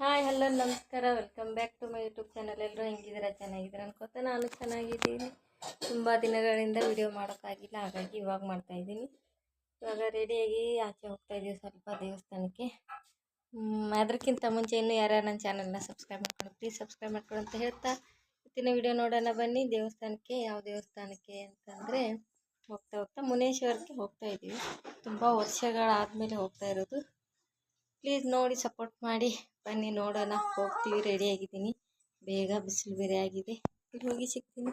Hi, hello, ನಮಸ್ಕಾರ. Welcome back to my YouTube channel ಎಲ್ಲರೂ ಹೆಂಗಿದ್ದೀರಾ? ಚೆನ್ನಾಗಿದ್ದೀರಾ ಅನ್ಕೋತ ನಾನು ಚೆನ್ನಾಗಿದ್ದೀನಿ. ತುಂಬ ದಿನಗಳಿಂದ ವಿಡಿಯೋ ಮಾಡೋಕ್ಕಾಗಿಲ್ಲ, ಹಾಗಾಗಿ ಇವಾಗ ಮಾಡ್ತಾಯಿದ್ದೀನಿ ಇವಾಗ ರೆಡಿಯಾಗಿ ಆಚೆ ಹೋಗ್ತಾ ಇದ್ದೀವಿ ಸ್ವಲ್ಪ ದೇವಸ್ಥಾನಕ್ಕೆ. ಅದಕ್ಕಿಂತ ಮುಂಚೆ ಇನ್ನೂ ಯಾರ್ಯಾರು ನನ್ನ ಚಾನಲ್ನ ಸಬ್ಸ್ಕ್ರೈಬ್ ಮಾಡ್ಕೊಂಡು ಪ್ಲೀಸ್ ಸಬ್ಸ್ಕ್ರೈಬ್ ಮಾಡ್ಕೊಡು ಅಂತ ಹೇಳ್ತಾ ಇವತ್ತಿನ ವಿಡಿಯೋ ನೋಡೋಣ ಬನ್ನಿ. ದೇವಸ್ಥಾನಕ್ಕೆ, ಯಾವ ದೇವಸ್ಥಾನಕ್ಕೆ ಅಂತಂದರೆ ಹೋಗ್ತಾ ಹೋಗ್ತಾ ಮುನೇಶ್ವರಕ್ಕೆ ಹೋಗ್ತಾ ಇದ್ದೀವಿ. ತುಂಬ ವರ್ಷಗಳಾದಮೇಲೆ ಹೋಗ್ತಾ ಇರೋದು. ಪ್ಲೀಸ್ ನೋಡಿ ಸಪೋರ್ಟ್ ಮಾಡಿ. ಬನ್ನಿ ನೋಡೋಣ. ಹೋಗ್ತೀವಿ ರೆಡಿಯಾಗಿದ್ದೀನಿ ಬೇಗ ಬಿಸಿಲು ಬೇರೆ ಆಗಿದೆ. ಇಲ್ಲಿ ಹೋಗಿ ಸಿಗ್ತೀನಿ.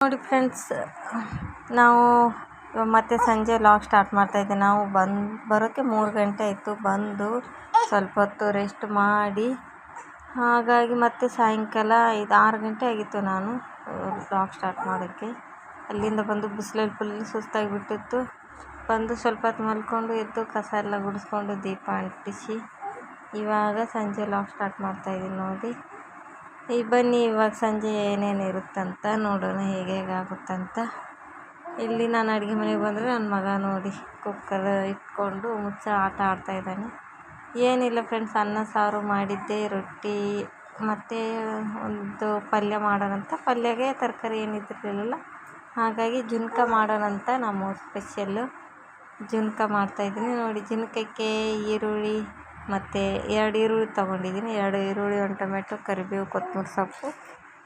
ನೋಡಿ ಫ್ರೆಂಡ್ಸ್, ನಾವು ಮತ್ತೆ ಸಂಜೆ ಲಾಗ್ ಸ್ಟಾರ್ಟ್ ಮಾಡ್ತಾ ಇದ್ದೀವಿ ನಾವು ಬಂದು, ಬರೋಕ್ಕೆ ಮೂರು ಗಂಟೆ ಆಯಿತು. ಬಂದು ಸ್ವಲ್ಪ ಹೊತ್ತು ರೆಸ್ಟ್ ಮಾಡಿ, ಹಾಗಾಗಿ ಮತ್ತೆ ಸಾಯಂಕಾಲ ಐದು, ಆರು ಗಂಟೆ ಆಗಿತ್ತು ನಾನು ಲಾಗ್ ಸ್ಟಾರ್ಟ್ ಮಾಡೋಕ್ಕೆ. ಅಲ್ಲಿಂದ ಬಂದು ಬಿಸಿಲಲ್ಲಿ ಫುಲ್ ಸುಸ್ತಾಗಿಬಿಟ್ಟಿತ್ತು. ಬಂದು ಸ್ವಲ್ಪ ಹೊತ್ತು ಮಲ್ಕೊಂಡು ಎದ್ದು ಕಸ ಎಲ್ಲ ಗುಡಿಸ್ಕೊಂಡು ದೀಪ ಅಂಟಿಸಿ ಇವಾಗ ಸಂಜೆ ಲಾಗ್ ಸ್ಟಾರ್ಟ್ ಮಾಡ್ತಾಯಿದ್ದೀನಿ ನೋಡಿ. ಈ ಬನ್ನಿ ಇವಾಗ ಸಂಜೆ ಏನೇನು ಇರುತ್ತಂತ ನೋಡೋಣ ಹೇಗೆ ಹೇಗೆ ಆಗುತ್ತಂತ ಇಲ್ಲಿ ನಾನು ಅಡುಗೆ ಮನೆಗೆ ಬಂದರೆ ನನ್ನ ಮಗ ನೋಡಿ ಕುಕ್ಕರ್ ಇಟ್ಕೊಂಡು ಮುಚ್ಚ ಆಟ ಆಡ್ತಾ ಇದ್ದಾನೆ. ಏನಿಲ್ಲ ಫ್ರೆಂಡ್ಸ್ ಅನ್ನ, ಸಾರು ಮಾಡಿದ್ದೆ, ರೊಟ್ಟಿ ಮತ್ತು ಒಂದು ಪಲ್ಯ ಮಾಡೋಣಂತ ಪಲ್ಯಗೆ ತರಕಾರಿ ಏನಿದ್ದಿರಲಿಲ್ಲ ಹಾಗಾಗಿ ಜುನ್ಕ ಮಾಡೋಣಂತ ನಮ್ಮ ಸ್ಪೆಷಲ್ಲು ಜುನ್ಕ ಮಾಡ್ತಾಯಿದ್ದೀನಿ. ನೋಡಿ ಜುನ್ಕಕ್ಕೆ ಈರುಳ್ಳಿ ಮತ್ತು ಎರಡು ಈರುಳ್ಳಿ ತೊಗೊಂಡಿದ್ದೀನಿ. ಎರಡು ಈರುಳ್ಳಿ, ಒಂದು ಟೊಮೆಟೊ, ಕರಿಬೇವು, ಕೊತ್ತಂಬರಿ ಸೊಪ್ಪು,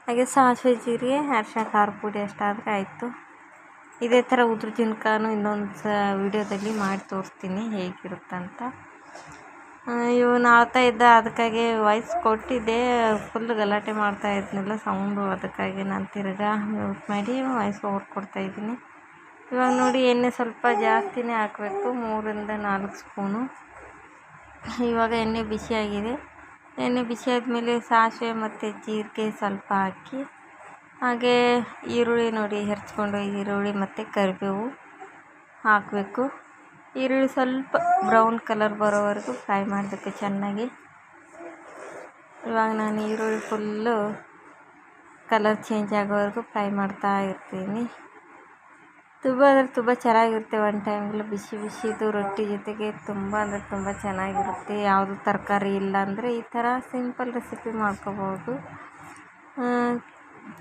ಹಾಗೆ ಸಾಸಿವೆ ಜೀರಿಗೆ ಅರಿಶಿನ ಖಾರ ಪುಡಿ ಅಷ್ಟಾದರೆ ಆಯಿತು. ಇದೇ ಥರ ಉದ್ರ ಜುನ್ಕಾನು ಇನ್ನೊಂದು ಸ ವೀಡಿಯೋದಲ್ಲಿ ಮಾಡಿ ತೋರಿಸ್ತೀನಿ ಹೇಗಿರುತ್ತಂತ. ಇವು ನಾಳ್ತಾ ಇದ್ದ ಅದಕ್ಕಾಗಿ ವಾಯ್ಸ್ ಕೊಟ್ಟಿದ್ದೆ. ಫುಲ್ ಗಲಾಟೆ ಮಾಡ್ತಾ ಇದ್ನಲ್ಲ, ಸೌಂಡು ಅದಕ್ಕಾಗಿ ನಾನು ತಿರ್ಗಾ ಮ್ಯೂಟ್ ಮಾಡಿ ವಾಯ್ಸ್ ಓವರ್ ಕೊಡ್ತಾಯಿದ್ದೀನಿ ಇವಾಗ ನೋಡಿ ಎಣ್ಣೆ ಸ್ವಲ್ಪ ಜಾಸ್ತಿನೇ ಹಾಕಬೇಕು ಮೂರರಿಂದ ನಾಲ್ಕು ಸ್ಪೂನು. ಇವಾಗ ಎಣ್ಣೆ ಬಿಸಿಯಾಗಿದೆ ಎಣ್ಣೆ ಬಿಸಿ ಆದಮೇಲೆ ಸಾಸಿವೆ ಮತ್ತು ಜೀರಿಗೆ ಸ್ವಲ್ಪ ಹಾಕಿ, ಹಾಗೆ ಈರುಳ್ಳಿ ನೋಡಿ ಹೆರ್ಚ್ಕೊಂಡು, ಈರುಳ್ಳಿ ಮತ್ತು ಕರಿಬೇವು ಹಾಕಬೇಕು. ಈರುಳ್ಳಿ ಸ್ವಲ್ಪ ಬ್ರೌನ್ ಕಲರ್ ಬರೋವರೆಗೂ ಫ್ರೈ ಮಾಡಬೇಕು ಚೆನ್ನಾಗಿ. ಇವಾಗ ನಾನು ಈರುಳ್ಳಿ ಫುಲ್ಲು ಕಲರ್ ಚೇಂಜ್ ಆಗೋವರೆಗೂ ಫ್ರೈ ಮಾಡ್ತಾ ಇರ್ತೀನಿ. ತುಂಬ ಅಂದರೆ ತುಂಬ ಚೆನ್ನಾಗಿರುತ್ತೆ ಒನ್ ಟೈಮಲ್ಲಿ ಬಿಸಿ ಬಿಸಿದು ರೊಟ್ಟಿ ಜೊತೆಗೆ ತುಂಬ ಅಂದರೆ ತುಂಬ ಚೆನ್ನಾಗಿರುತ್ತೆ. ಯಾವುದು ತರಕಾರಿ ಇಲ್ಲ ಅಂದರೆ ಈ ಥರ ಸಿಂಪಲ್ ರೆಸಿಪಿ ಮಾಡ್ಕೋಬೋದು.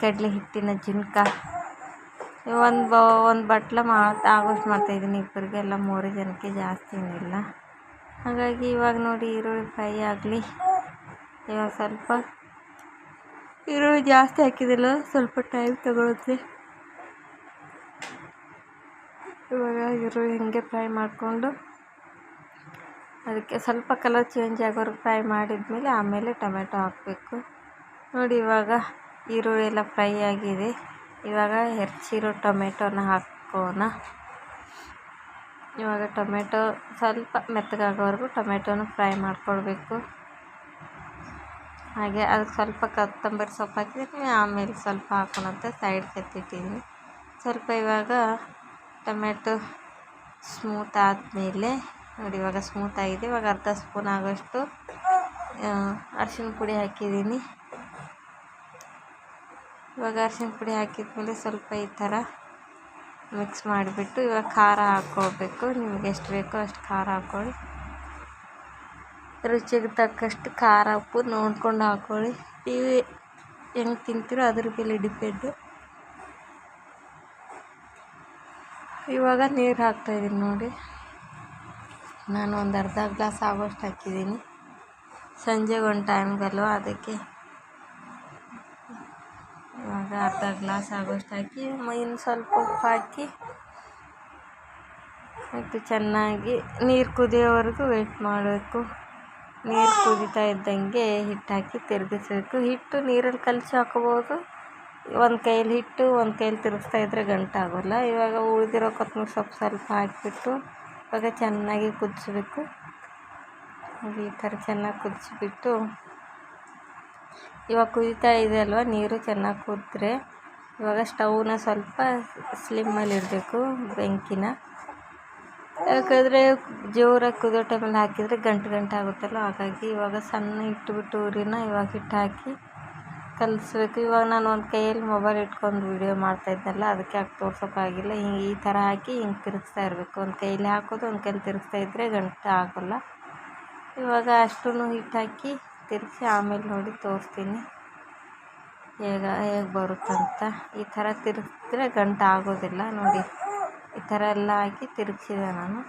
ಕಡಲೆ ಹಿಟ್ಟಿನ ಜುನ್ಕ. ಒಂದು ಬ, ಒಂದು ಬಟ್ಲ ಮಾ, ಆಗೋಷ್ಟು ಮಾಡ್ತಾಯಿದ್ದೀನಿ ಇಬ್ಬರಿಗೆ ಎಲ್ಲ ಮೂರು ಜನಕ್ಕೆ ಜಾಸ್ತಿ ಏನಿಲ್ಲ. ಹಾಗಾಗಿ ಇವಾಗ ನೋಡಿ ಈರುಳ್ಳಿ ಫ್ರೈ ಆಗಲಿ. ಇವಾಗ ಸ್ವಲ್ಪ ಈರುಳ್ಳಿ ಜಾಸ್ತಿ ಹಾಕಿದಿಲ್ಲ ಸ್ವಲ್ಪ ಟೈಮ್ ತಗೊಳುತ್ತೆ. ಇವಾಗ ಈರುಳ್ಳಿ ಹೀಗೆ ಫ್ರೈ ಮಾಡಿಕೊಂಡು ಅದಕ್ಕೆ ಸ್ವಲ್ಪ ಕಲರ್ ಚೇಂಜ್ ಆಗೋವರೆಗೂ ಫ್ರೈ ಮಾಡಿದ್ಮೇಲೆ ಆಮೇಲೆ ಟೊಮೆಟೊ ಹಾಕಬೇಕು. ನೋಡಿ ಇವಾಗ ಈರುಳ್ಳಿ ಎಲ್ಲ ಫ್ರೈ ಆಗಿದೆ. ಇವಾಗ ಹೆಚ್ಚಿರೋ ಟೊಮೆಟೊನ ಹಾಕೋಣ. ಇವಾಗ ಟೊಮೆಟೊ ಸ್ವಲ್ಪ ಮೆತ್ತಗಾಗೋವರೆಗೂ ಟೊಮೆಟೊನ ಫ್ರೈ ಮಾಡ್ಕೊಳ್ಬೇಕು. ಹಾಗೆ ಅದಕ್ಕೆ ಸ್ವಲ್ಪ ಕೊತ್ತಂಬರಿ ಸೊಪ್ಪು ಹಾಕಿದ್ರೆ ಆಮೇಲೆ ಸ್ವಲ್ಪ ಹಾಕೋಣಂತ ಸೈಡ್ಗೆ ಎತ್ತಿಟ್ಟಿದ್ದೀನಿ ಸ್ವಲ್ಪ ಇವಾಗ ಟೊಮೆಟೊ ಸ್ಮೂತ್ ಆದಮೇಲೆ ನೋಡಿ ಇವಾಗ ಸ್ಮೂತ್ ಆಗಿದೆ. ಇವಾಗ ಅರ್ಧ ಸ್ಪೂನ್ ಆಗೋಷ್ಟು ಅರ್ಶಿನ ಪುಡಿ ಹಾಕಿದ್ದೀನಿ. ಇವಾಗ ಅರ್ಶಿನ ಪುಡಿ ಹಾಕಿದ್ಮೇಲೆ ಸ್ವಲ್ಪ ಈ ಥರ ಮಿಕ್ಸ್ ಮಾಡಿಬಿಟ್ಟು ಇವಾಗ ಖಾರ ಹಾಕ್ಕೊಳ್ಬೇಕು ನಿಮ್ಗೆ ಎಷ್ಟು ಬೇಕೋ ಅಷ್ಟು ಖಾರ ಹಾಕ್ಕೊಳ್ಳಿ. ರುಚಿಗೆ ತಕ್ಕಷ್ಟು ಖಾರ ಉಪ್ಪು ನೋಡ್ಕೊಂಡು ಹಾಕ್ಕೊಳ್ಳಿ. ನೀವು ಹೆಂಗೆ ತಿಂತೀರೋ ಅದ್ರ ಮೇಲೆ ಡಿಪೆಂಡು. ಇವಾಗ ನೀರು ಹಾಕ್ತಾಯಿದ್ದೀನಿ ನೋಡಿ. ನಾನು ಒಂದು ಅರ್ಧ ಗ್ಲಾಸ್ ಆಗೋಷ್ಟು ಹಾಕಿದ್ದೀನಿ. ಸಂಜೆಗೆ ಒಂದು ಟೈಮ್ಗಲ್ವ ಅದಕ್ಕೆ ಇವಾಗ ಅರ್ಧ ಗ್ಲಾಸ್ ಆಗೋಷ್ಟು ಹಾಕಿ, ಇನ್ನು ಸ್ವಲ್ಪ ಉಪ್ಪು ಹಾಕಿ ಮತ್ತು ಚೆನ್ನಾಗಿ ನೀರು ಕುದಿಯೋವರೆಗೂ ವೆಯ್ಟ್ ಮಾಡಬೇಕು. ನೀರು ಕುದಿತಾ ಇದ್ದಂಗೆ ಹಿಟ್ಟು ಹಾಕಿ ತಿರುಗಿಸ್ಬೇಕು. ಹಿಟ್ಟು ನೀರಲ್ಲಿ ಕಲಸಿ ಹಾಕೋಬೋದು. ಒಂದು ಕೈಯಲ್ಲಿ ಹಿಟ್ಟು, ಒಂದು ಕೈಯಲ್ಲಿ ತಿರುಗಿಸ್ತಾ ಇದ್ದರೆ ಗಂಟಾಗೋಲ್ಲ ಇವಾಗ ಉಳಿದಿರೋ ಕೊತ್ತಂಬರಿ ಸೊಪ್ಪು ಸ್ವಲ್ಪ ಹಾಕಿಬಿಟ್ಟು ಇವಾಗ ಚೆನ್ನಾಗಿ ಕುದಿಸ್ಬೇಕು. ಈ ಥರ ಚೆನ್ನಾಗಿ ಕುದಿಸ್ಬಿಟ್ಟು ಇವಾಗ ಕುದೀತಾ ಇದೆ ಅಲ್ವ, ನೀರು ಚೆನ್ನಾಗಿ ಕುದ್ರೆ ಇವಾಗ ಸ್ಟವ್ನ ಸ್ವಲ್ಪ ಸ್ಲಿಮ್ಮಲ್ಲಿ ಇಡಬೇಕು, ಬೆಂಕಿನ. ಯಾಕಂದರೆ ಜೋರಾಗಿ ಕುದಿಯೋ ಟೈಮಲ್ಲಿ ಹಾಕಿದರೆ ಗಂಟು ಗಂಟು ಆಗುತ್ತಲ್ಲ ಹಾಗಾಗಿ ಇವಾಗ ಸಣ್ಣ ಇಟ್ಬಿಟ್ಟು ಉರಿನ ಇವಾಗ ಹಿಟ್ಟು ಹಾಕಿ ಕಲಿಸ್ಬೇಕು. ಇವಾಗ ನಾನು ಒಂದು ಕೈಯಲ್ಲಿ ಮೊಬೈಲ್ ಇಟ್ಕೊಂಡು ವೀಡಿಯೋ ಮಾಡ್ತಾಯಿದ್ನಲ್ಲ ಅದಕ್ಕೆ ಹಾಕಿ ತೋರ್ಸೋಕ್ಕಾಗಿಲ್ಲ ಹಿಂಗೆ ಈ ಥರ ಹಾಕಿ ಹಿಂಗೆ ತಿರುಗಿಸ್ತಾ ಇರಬೇಕು. ಒಂದು ಕೈಯಲ್ಲಿ ಹಾಕೋದು, ಒಂದು ಕೈಯಲ್ಲಿ ತಿರುಗಿಸ್ತಾ ಇದ್ದರೆ ಗಂಟು ಆಗೋಲ್ಲ. ಇವಾಗ ಅಷ್ಟೂ ಹಿಟ್ಟು ಹಾಕಿ ತಿರುಗಿಸಿ ಆಮೇಲೆ ನೋಡಿ ತೋರಿಸ್ತೀನಿ. ಹೇಗೆ ಹೇಗೆ ಬರುತ್ತಂತ. ಈ ಥರ ತಿರುಗಿಸಿದ್ರೆ ಗಂಟು ಆಗೋದಿಲ್ಲ. ನೋಡಿ, ಈ ಥರ ಎಲ್ಲ ಹಾಕಿ ತಿರುಗಿಸಿದೆ ನಾನು.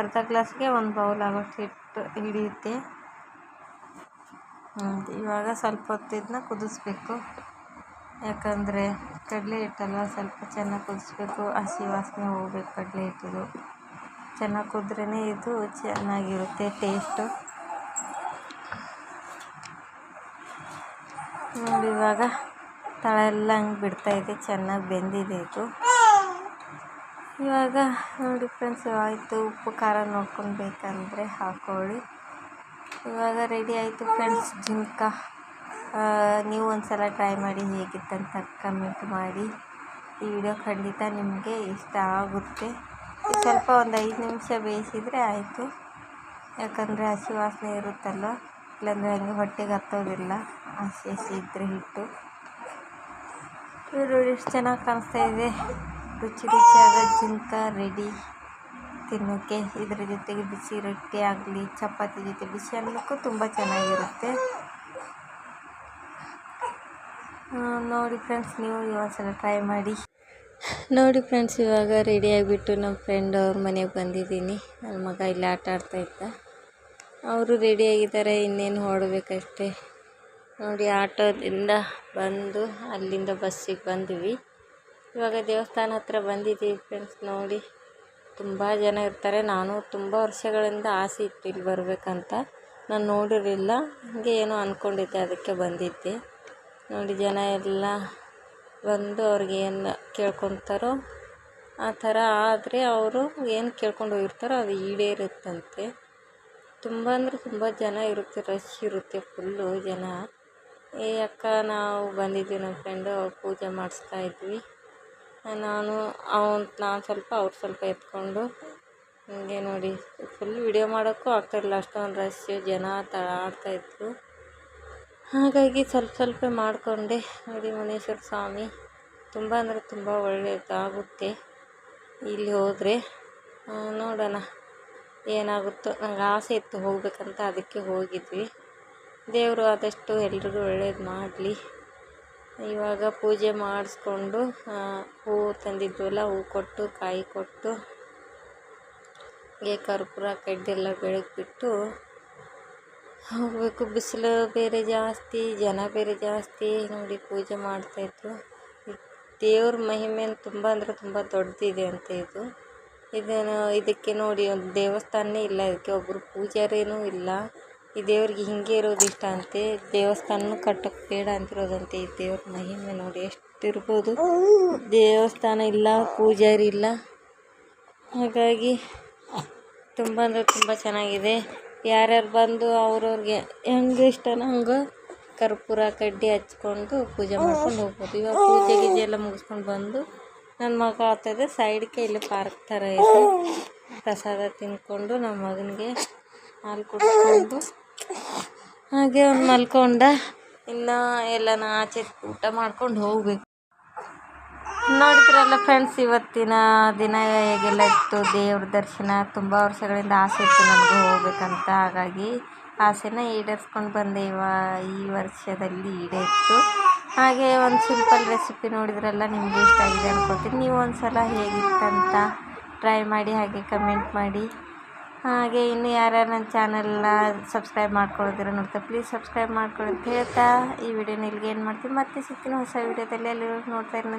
ಅರ್ಧ ಗ್ಲಾಸ್ಗೆ ಒಂದು ಬೌಲ್ ಆಗೋಷ್ಟು ಹಿಟ್ಟು ಹಿಡಿಯುತ್ತೆ. ಇವಾಗ ಸ್ವಲ್ಪ ಹೊತ್ತು ಇದನ್ನ ಕುದಿಸ್ಬೇಕು. ಯಾಕಂದರೆ ಕಡಲೆ ಹಿಟ್ಟಲ್ವ ಸ್ವಲ್ಪ ಚೆನ್ನಾಗಿ ಕುದಿಸ್ಬೇಕು. ಹಸಿ ವಾಸನೆ ಹೋಗ್ಬೇಕು ಕಡಲೆ ಹಿಟ್ಟಿದು. ಚೆನ್ನಾಗಿ ಕುದ್ರೇ ಇದು ಚೆನ್ನಾಗಿರುತ್ತೆ ಟೇಸ್ಟು ನೋಡಿ ಇವಾಗ ತಳ ಎಲ್ಲ ಹಂಗೆ ಬಿಡ್ತಾಯಿದೆ ಚೆನ್ನಾಗಿ ಬೆಂದಿದೆ ಇದು. ಇವಾಗ ನೋಡಿ ಫ್ರೆಂಡ್ಸ್ ಆಯಿತು. ಉಪ್ಪು ಖಾರ ನೋಡ್ಕೊಳ್ಬೇಕಂದ್ರೆ ಹಾಕೊಳ್ಳಿ. ಇವಾಗ ರೆಡಿ ಆಯಿತು ಫ್ರೆಂಡ್ಸ್ ಜಿಂಕ. ನೀವು ಒಂದು ಸಲ ಟ್ರೈ ಮಾಡಿ ಹೇಗಿತ್ತಂತ ಕಮೆಂಟ್ ಮಾಡಿ. ಈ ವಿಡಿಯೋ ಖಂಡಿತ ನಿಮಗೆ ಇಷ್ಟ ಆಗುತ್ತೆ. ಸ್ವಲ್ಪ ಒಂದು ಐದು ನಿಮಿಷ ಬೇಯಿಸಿದರೆ ಆಯಿತು. ಯಾಕಂದರೆ ಹಸಿ ವಾಸನೆ ಇರುತ್ತಲ್ಲ ಇಲ್ಲಾಂದರೆ ಹಂಗೆ ಹೊಟ್ಟೆಗೆ ಹತ್ತೋದಿಲ್ಲ. ಹಸಿ ಹಸಿ ಇದ್ದರೆ ಹಿಟ್ಟು. ಇವರು ಎಷ್ಟು ಚೆನ್ನಾಗಿ ಕಾಣಿಸ್ತಾ ಇದೆ. ರುಚಿ ರುಚಿಯಾದ ಜಿಂಕ ರೆಡಿ ತಿನ್ನೋಕ್ಕೆ ಇದರ ಜೊತೆಗೆ ಬಿಸಿ ರೊಟ್ಟಿ ಆಗಲಿ, ಚಪಾತಿ ಜೊತೆ ಬಿಸಿ ಅನ್ನಕ್ಕೂ ತುಂಬ ಚೆನ್ನಾಗಿರುತ್ತೆ. ನೋಡಿ ಫ್ರೆಂಡ್ಸ್ ನೀವು ಸಲ ಟ್ರೈ ಮಾಡಿ. ನೋಡಿ ಫ್ರೆಂಡ್ಸ್ ಇವಾಗ ರೆಡಿ ಆಗಿಬಿಟ್ಟು ನಮ್ಮ ಫ್ರೆಂಡ್ ಅವ್ರ ಮನೆಗೆ ಬಂದಿದ್ದೀನಿ. ನನ್ನ ಮಗ ಇಲ್ಲಿ ಆಟ ಆಡ್ತಾ ಇದ್ದ. ಅವರು ರೆಡಿಯಾಗಿದ್ದಾರೆ ಇನ್ನೇನು ಹೊಡಬೇಕಷ್ಟೇ. ನೋಡಿ ಆಟೋದಿಂದ ಬಂದು ಅಲ್ಲಿಂದ ಬಸ್ಸಿಗೆ ಬಂದ್ವಿ. ಇವಾಗ ದೇವಸ್ಥಾನ ಹತ್ರ ಬಂದಿದ್ದೀವಿ ಫ್ರೆಂಡ್ಸ್ ನೋಡಿ. ತುಂಬ ಜನ ಇರ್ತಾರೆ. ನಾನು ತುಂಬ ವರ್ಷಗಳಿಂದ ಆಸೆ ಇತ್ತು ಇಲ್ಲಿ ಬರಬೇಕಂತ. ನಾನು ನೋಡಿರಲಿಲ್ಲ. ಹಾಗೆ ಏನೋ ಅಂದ್ಕೊಂಡಿದ್ದೆ ಅದಕ್ಕೆ ಬಂದಿದ್ದೆ. ನೋಡಿ, ಜನ ಎಲ್ಲ ಬಂದು ಅವ್ರಿಗೆ ಏನು ಕೇಳ್ಕೊತಾರೋ ಆ ಥರ. ಆದರೆ ಅವರು ಏನು ಕೇಳ್ಕೊಂಡು ಹೋಗಿರ್ತಾರೋ ಅದು ಈಡೇರುತ್ತಂತೆ. ತುಂಬ ಅಂದರೆ ತುಂಬ ಜನ ಇರುತ್ತೆ, ರಶ್ ಇರುತ್ತೆ, ಫುಲ್ಲು ಜನ. ಏ, ಅಕ್ಕ, ನಾವು ಬಂದಿದ್ದೀವಿ ನಮ್ಮ ಫ್ರೆಂಡು ಪೂಜೆ ಮಾಡಿಸ್ತಾ ಇದ್ವಿ. ನಾನು ಅವ್ನು, ನಾನು ಸ್ವಲ್ಪ ಅವ್ರು ಸ್ವಲ್ಪ ಎತ್ಕೊಂಡು ಹೀಗೆ ನೋಡಿ. ಫುಲ್ ವಿಡಿಯೋ ಮಾಡೋಕ್ಕೂ ಆಗ್ತಾಯಿರಲಿಲ್ಲ ಅಷ್ಟೊಂದು ರಶ್ ಜನ ತ ಇದ್ದರು ಹಾಗಾಗಿ ಸ್ವಲ್ಪ ಸ್ವಲ್ಪ ಮಾಡಿಕೊಂಡೆ. ನೋಡಿ ಮುನೇಶ್ವರ ಸ್ವಾಮಿ. ತುಂಬ ಅಂದರೆ ತುಂಬ ಒಳ್ಳೆಯದಾಗುತ್ತೆ ಇಲ್ಲಿ ಹೋದರೆ ನೋಡೋಣ ಏನಾಗುತ್ತೋ. ನಂಗೆ ಆಸೆ ಇತ್ತು ಹೋಗಬೇಕಂತ, ಅದಕ್ಕೆ ಹೋಗಿದ್ವಿ. ದೇವರು ಆದಷ್ಟು ಎಲ್ರಿಗೂ ಒಳ್ಳೇದು ಮಾಡಲಿ. ಇವಾಗ ಪೂಜೆ ಮಾಡಿಸ್ಕೊಂಡು ಹೂವು ತಂದಿದ್ವಲ್ಲ ಹೂವು ಕೊಟ್ಟು, ಕಾಯಿ ಕೊಟ್ಟು ಹೀಗೆ ಕರ್ಪೂರ ಕಡ್ಡಿಯೆಲ್ಲ ಬೆಳಗ್ಬಿಟ್ಟು ಹೋಗಬೇಕು. ಬಿಸಿಲು ಬೇರೆ ಜಾಸ್ತಿ, ಜನ ಬೇರೆ ಜಾಸ್ತಿ ನೋಡಿ ಪೂಜೆ ಮಾಡ್ತಾಯಿದ್ರು ದೇವ್ರ ಮಹಿಮೆ ತುಂಬ ಅಂದರೆ ತುಂಬ ದೊಡ್ಡದಿದೆ ಅಂತ ಇದು. ಇದನ್ನು, ಇದಕ್ಕೆ ನೋಡಿ ಒಂದು ದೇವಸ್ಥಾನನೇ ಇಲ್ಲ, ಇದಕ್ಕೆ ಒಬ್ಬರು ಪೂಜಾರೇನೂ ಇಲ್ಲ. ಈ ದೇವ್ರಿಗೆ ಹೀಗೆ ಇರೋದು ಇಷ್ಟ ಅಂತೆ, ದೇವಸ್ಥಾನನೂ ಕಟ್ಟೋಕ್ಕೆ ಬೇಡ ಅಂತಿರೋದಂತೆ ಈ ದೇವ್ರ ಮಹಿಮೆ ನೋಡಿ ಎಷ್ಟಿರ್ಬೋದು. ದೇವಸ್ಥಾನ ಇಲ್ಲ, ಪೂಜಾರಿ ಇಲ್ಲ. ಹಾಗಾಗಿ ತುಂಬ ಅಂದರೆ ತುಂಬ ಚೆನ್ನಾಗಿದೆ. ಯಾರ್ಯಾರು ಬಂದು ಅವ್ರವ್ರಿಗೆ ಹೆಂಗೆ ಇಷ್ಟನೋ ಹಂಗೆ ಕರ್ಪೂರ, ಕಡ್ಡಿ ಹಚ್ಕೊಂಡು ಪೂಜೆ ಮಾಡ್ಕೊಂಡು ಹೋಗ್ಬೋದು. ಇವಾಗ ಪೂಜೆ ಗೀಜೆ ಎಲ್ಲ ಮುಗಿಸ್ಕೊಂಡು ಬಂದು ನನ್ನ ಮಗ ಆಗ್ತದೆ ಸೈಡ್ಗೆ ಇಲ್ಲಿ ಪಾರ್ಕ್ ಥರ ಇದೆ. ಪ್ರಸಾದ ತಿಂದ್ಕೊಂಡು ನಮ್ಮ ಮಗನಿಗೆ ಹಾಲು ಕುಡಿಸ್ಕೊಂಡು ಹಾಗೆ ಅವ್ನು ಮಲ್ಕೊಂಡ ಇನ್ನು ಎಲ್ಲನ ಆಚೆ ಊಟ ಮಾಡ್ಕೊಂಡು ಹೋಗ್ಬೇಕು. ನೋಡಿದ್ರಲ್ಲ ಫ್ರೆಂಡ್ಸ್ ಇವತ್ತಿನ ದಿನ ಹೇಗೆಲ್ಲ ಇತ್ತು? ದೇವ್ರ ದರ್ಶನ ತುಂಬ ವರ್ಷಗಳಿಂದ ಆಸೆ ಇತ್ತು ನನಗೂ ಹೋಗ್ಬೇಕಂತ. ಹಾಗಾಗಿ ಆಸೆನ ಈಡೇರಿಸ್ಕೊಂಡು ಬಂದೆ. ಇವ ಈ ವರ್ಷದಲ್ಲಿ ಈಡೇರಿತ್ತು ಹಾಗೆ ಒಂದು ಸಿಂಪಲ್ ರೆಸಿಪಿ ನೋಡಿದ್ರಲ್ಲ, ನಿಮಗೆ ಇಷ್ಟ ಆಗಿದೆ ಅನ್ಕೋತೀನಿ. ನೀವು ಒಂದು ಸಲ ಹೇಗಿತ್ತಂತ ಟ್ರೈ ಮಾಡಿ, ಹಾಗೆ ಕಮೆಂಟ್ ಮಾಡಿ. ಹಾಗೆ ಇನ್ನು ಯಾರ್ಯಾರು ನನ್ನ ಚಾನಲ್ನ ಸಬ್ಸ್ಕ್ರೈಬ್ ಮಾಡ್ಕೊಳ್ಳೋದಿರ ನೋಡ್ತಾ ಪ್ಲೀಸ್ ಸಬ್ಸ್ಕ್ರೈಬ್ ಮಾಡ್ಕೊಳ್ಳಿ ಅಂತ ಹೇಳ್ತಾ ಈ ವಿಡಿಯೋನ ಇಲ್ಲಿಗೆ ಏನು ಮಾಡ್ತೀನಿ. ಮತ್ತೆ ಸಿಗ್ತೀನಿ ಹೊಸ ವಿಡಿಯೋದಲ್ಲಿ ಅಲ್ಲಿ ನೋಡ್ತಾ ಇರೋ